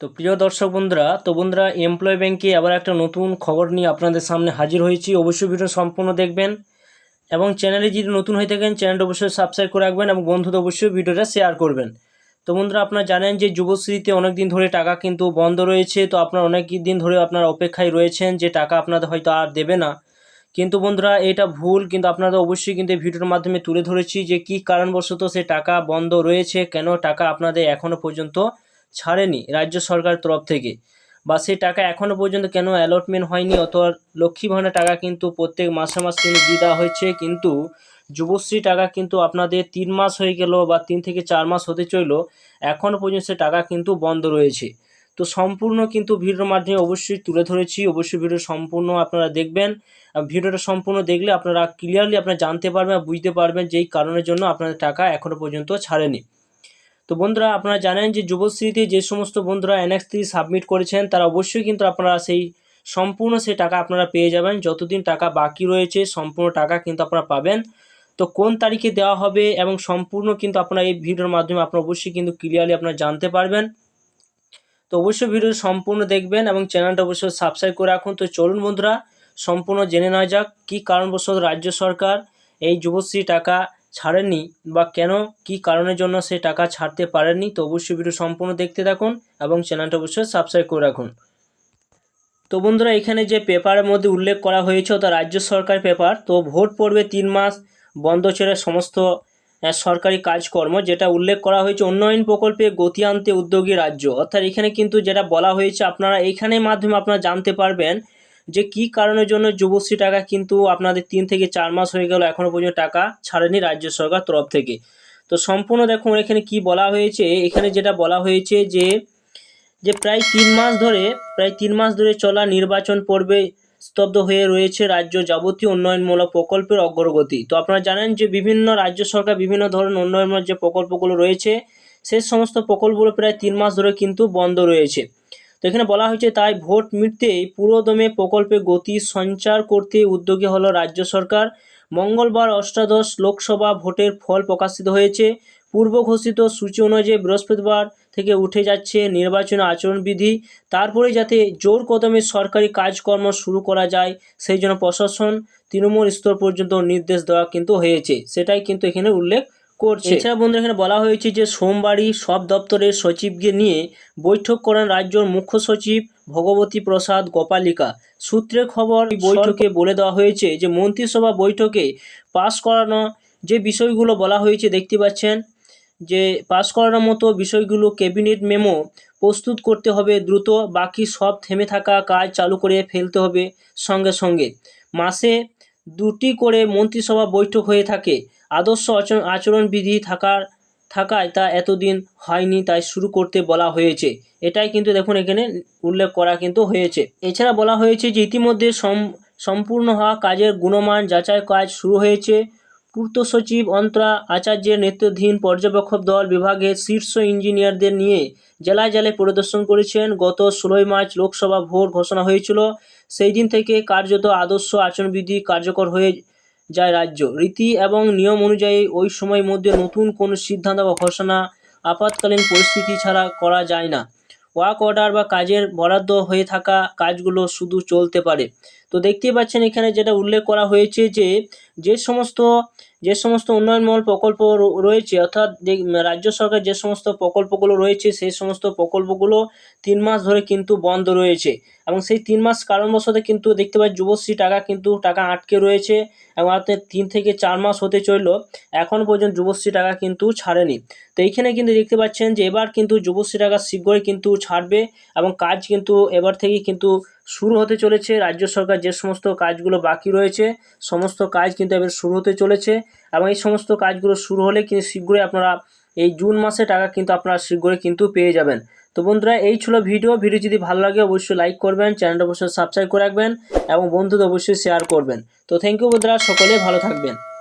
তো প্রিয় দর্শক বন্ধুরা, তো বন্ধুরা এমপ্লয় ব্যাংকে আবার একটা নতুন খবর নিয়ে আপনাদের সামনে হাজির হয়েছি। অবশ্যই ভিডিও সম্পূর্ণ দেখবেন এবং চ্যানেলে যদি নতুন হয়ে থাকেন চ্যানেলটা অবশ্যই সাবস্ক্রাইব করে রাখবেন এবং বন্ধুদের অবশ্যই ভিডিওটা শেয়ার করবেন। তো বন্ধুরা, আপনারা জানেন যে যুবশ্রীতে অনেক দিন ধরে টাকা কিন্তু বন্ধ রয়েছে। তো আপনারা অনেক দিন ধরে আপনারা অপেক্ষায় রয়েছেন যে টাকা আপনাদের হয়তো আর দেবে না। কিন্তু বন্ধুরা, এটা ভুল। কিন্তু আপনারা অবশ্যই কিন্তু এই ভিডিওর মাধ্যমে তুলে ধরেছি যে কি কারণবশত সে টাকা বন্ধ রয়েছে, কেন টাকা আপনাদের এখনও পর্যন্ত ছাড়েনি রাজ্য সরকার তরফ থেকে। বা সেই টাকা এখনও পর্যন্ত কেন অ্যালটমেন্ট হয়নি? অথবা লক্ষ্মী ভাণ্ডার টাকা কিন্তু প্রত্যেক মাসে মাস কিন্তু দিয়ে দেওয়া হয়েছে, কিন্তু যুবশ্রী টাকা কিন্তু আপনাদের তিন মাস হয়ে গেল বা তিন থেকে চার মাস হতে চলল এখনও পর্যন্ত সে টাকা কিন্তু বন্ধ রয়েছে। তো সম্পূর্ণ কিন্তু ভিডিওর মাধ্যমে অবশ্যই তুলে ধরেছি, অবশ্যই ভিডিও সম্পূর্ণ আপনারা দেখবেন। ভিডিওটা সম্পূর্ণ দেখলে আপনারা ক্লিয়ারলি আপনারা জানতে পারবেন, বুঝতে পারবেন যেই কারণের জন্য আপনাদের টাকা এখনও পর্যন্ত ছাড়েনি। তো বন্ধুরা, আপনারা জানেন যে যুবশ্রীতে যে সমস্ত বন্ধুরা এনএক্স থ্রি সাবমিট করেছেন, তারা অবশ্যই কিন্তু আপনারা সেই সম্পূর্ণ সেই টাকা আপনারা পেয়ে যাবেন। যতদিন টাকা বাকি রয়েছে, সম্পূর্ণ টাকা কিন্তু আপনারা পাবেন। তো কোন তারিখে দেওয়া হবে এবং সম্পূর্ণ কিন্তু আপনারা এই ভিডিওর মাধ্যমে আপনারা অবশ্যই কিন্তু ক্লিয়ারলি আপনারা জানতে পারবেন। তো অবশ্যই ভিডিও সম্পূর্ণ দেখবেন এবং চ্যানেলটা অবশ্যই সাবস্ক্রাইব করে রাখুন। তো চলুন বন্ধুরা, সম্পূর্ণ জেনে নেওয়া যাক, কী কারণবশত রাজ্য সরকার এই যুবশ্রী টাকা ছাড়েননি বা কেন, কি কারণের জন্য সে টাকা ছাড়তে পারেননি, তো অবশ্যই ভিডিও সম্পূর্ণ দেখতে থাকুন এবং চ্যানেলটা অবশ্যই সাবস্ক্রাইব করে রাখুন। তো বন্ধুরা, এখানে যে পেপারের মধ্যে উল্লেখ করা হয়েছে তা রাজ্য সরকার পেপার তো ভোট পড়বে তিন মাস বন্ধ ছেড়ে সমস্ত সরকারি কাজকর্ম, যেটা উল্লেখ করা হয়েছে উন্নয়ন প্রকল্পে গতি আনতে উদ্যোগী রাজ্য। অর্থাৎ এখানে কিন্তু যেটা বলা হয়েছে, আপনারা এইখানের মাধ্যমে আপনারা জানতে পারবেন যে কি কারণের জন্য যুবশ্রী টাকা কিন্তু আপনাদের তিন থেকে চার মাস হয়ে গেল এখনও পর্যন্ত টাকা ছাড়েনি রাজ্য সরকার তরফ থেকে। তো সম্পূর্ণ দেখুন এখানে কি বলা হয়েছে। এখানে যেটা বলা হয়েছে যে যে প্রায় তিন মাস ধরে, প্রায় তিন মাস ধরে চলা নির্বাচন পর্বে স্তব্ধ হয়ে রয়েছে রাজ্য যাবতীয় উন্নয়নমূলক প্রকল্পের অগ্রগতি। তো আপনারা জানেন যে বিভিন্ন রাজ্য সরকার বিভিন্ন ধরনের উন্নয়নমূলক যে প্রকল্পগুলো রয়েছে সেই সমস্ত প্রকল্পগুলো প্রায় তিন মাস ধরে কিন্তু বন্ধ রয়েছে। এখানে বলা হয়েছে তাই ভোট মিটতেই পুরোদমে প্রকল্পে গতি সঞ্চার করতে উদ্যোগী হলো রাজ্য সরকার। মঙ্গলবার অষ্টাদশ লোকসভা ভোটের ফল প্রকাশিত হয়েছে। পূর্ব ঘোষিত সূচি অনুযায়ী বৃহস্পতিবার থেকে উঠে যাচ্ছে নির্বাচন আচরণবিধি। তারপরে যাতে জোর কদমে সরকারি কাজকর্ম শুরু করা যায়, সেই জন্য প্রশাসন তৃণমূল স্তর পর্যন্ত নির্দেশ দেওয়া কিন্তু হয়েছে। সেটাই কিন্তু এখানে উল্লেখ করছে। এছাড়া বন্ধু এখানে বলা হয়েছে যে সোমবারই সব দপ্তরের সচিবকে নিয়ে বৈঠক করেন রাজ্যের মুখ্য সচিব ভগবতী প্রসাদ গোপালিকা। সূত্রের খবর বৈঠকে বলে দেওয়া হয়েছে যে মন্ত্রিসভা বৈঠকে পাশ করানো যে বিষয়গুলো বলা হয়েছে দেখতে পাচ্ছেন যে পাশ করানোর মতো বিষয়গুলো ক্যাবিনেট মেমো প্রস্তুত করতে হবে দ্রুত বাকি সব থেমে থাকা কাজ চালু করে ফেলতে হবে সঙ্গে সঙ্গে। মাসে দুটি করে মন্ত্রিসভা বৈঠক হয়ে থাকে। আদর্শ আচরণ, আচরণবিধি থাকার, থাকায় তা এতদিন হয়নি, তাই শুরু করতে বলা হয়েছে। এটাই কিন্তু দেখুন, এখানে উল্লেখ করা কিন্তু হয়েছে। এছাড়া বলা হয়েছে যে ইতিমধ্যে সম, সম্পূর্ণ হওয়া কাজের গুণমান যাচাই কাজ শুরু হয়েছে। পূর্ত সচিব অন্তরা আচার্যের নেতৃত্বাধীন পর্যবেক্ষক দল বিভাগের শীর্ষ ইঞ্জিনিয়ারদের নিয়ে জেলায় জেলায় পরিদর্শন করেছেন। গত ষোলোই মার্চ লোকসভা ভোট ঘোষণা হয়েছিল। সেই দিন থেকে কার্যত আদর্শ আচরণবিধি কার্যকর হয়ে যায় রাজ্য। রীতি এবং নিয়ম অনুযায়ী ওই সময়ের মধ্যে নতুন কোনো সিদ্ধান্ত বা ঘোষণা আপাতকালীন পরিস্থিতি ছাড়া করা যায় না। ওয়ার্ক অর্ডার বা কাজের বরাদ্দ হয়ে থাকা কাজগুলো শুধু চলতে পারে। তো দেখতেই পাচ্ছেন এখানে যেটা উল্লেখ করা হয়েছে যে যে সমস্ত যে সমস্ত উন্নয়নমূলক প্রকল্প রয়েছে, অর্থাৎ রাজ্য সরকার যে সমস্ত প্রকল্পগুলো রয়েছে, সেই সমস্ত প্রকল্পগুলো তিন মাস ধরে কিন্তু বন্ধ রয়েছে। এবং সেই তিন মাস কারণবশত কিন্তু দেখতে পাই যুবশ্রী টাকা কিন্তু টাকা আটকে রয়েছে এবং আপনার তিন থেকে চার মাস হতে চলল। এখন পর্যন্ত যুবশ্রী টাকা কিন্তু ছাড়েনি। তো এইখানে কিন্তু দেখতে পাচ্ছেন যে এবার কিন্তু যুবশ্রী টাকা শীঘ্রই কিন্তু ছাড়বে এবং কাজ কিন্তু এবার থেকেই কিন্তু শুরু হতে চলেছে। রাজ্য সরকার যে সমস্ত কাজগুলো বাকি রয়েছে, সমস্ত কাজ কিন্তু এবার শুরু হতে চলেছে এবং এই সমস্ত কাজগুলো শুরু হলে কিন্তু শীঘ্রই আপনারা এই জুন মাসে টাকা কিন্তু আপনারা শীঘ্রই কিন্তু পেয়ে যাবেন। তো বন্ধুরা, এই ছিল ভিডিও। ভিডিও যদি ভালো লাগে অবশ্যই লাইক করবেন চ্যানেলটা অবশ্যই সাবস্ক্রাইব করে রাখবেন এবং বন্ধুদের অবশ্যই শেয়ার করবেন। তো থ্যাংক ইউ বন্ধুরা, সকলে ভালো থাকবেন।